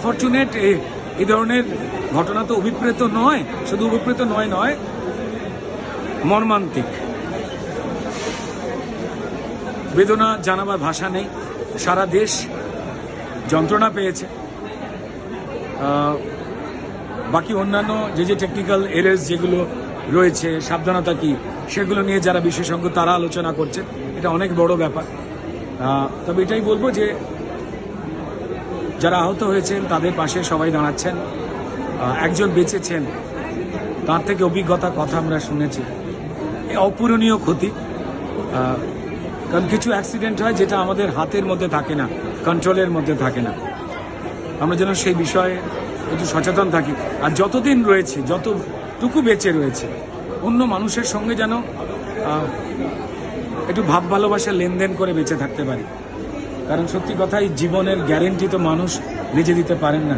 Unfortunate এই ধরনের ঘটনা তো অভিপ্রেত নয়, শুধু অভিপ্রেত নয় নয়, মর্মান্তিক। বেদনা জানাবার ভাষা নেই, সারা দেশ যন্ত্রণা পেয়েছে। বাকি অন্যান্য যে যে টেকনিক্যাল এরেস যেগুলো রয়েছে, সাবধানতা কি, সেগুলো নিয়ে যারা বিশেষজ্ঞ তারা আলোচনা করছে, এটা অনেক বড় ব্যাপার। তবে এটাই বলব যে যারা আহত হয়েছেন, তাদের পাশে সবাই দাঁড়াচ্ছেন। একজন বেঁচেছেন, তার থেকে অভিজ্ঞতার কথা আমরা শুনেছি। অপূরণীয় ক্ষতি। কারণ কিছু অ্যাক্সিডেন্ট হয় যেটা আমাদের হাতের মধ্যে থাকে না কন্ট্রোলের মধ্যে থাকে না। আমরা যেন সেই বিষয়ে একটু সচেতন থাকি। আর যতদিন রয়েছে, যতটুকু বেঁচে রয়েছে, অন্য মানুষের সঙ্গে যেন একটু ভাব ভালোবাসা লেনদেন করে বেঁচে থাকতে পারি। কারণ সত্যি কথাই জীবনের গ্যারেন্টি তো মানুষ নিজে দিতে পারেন না।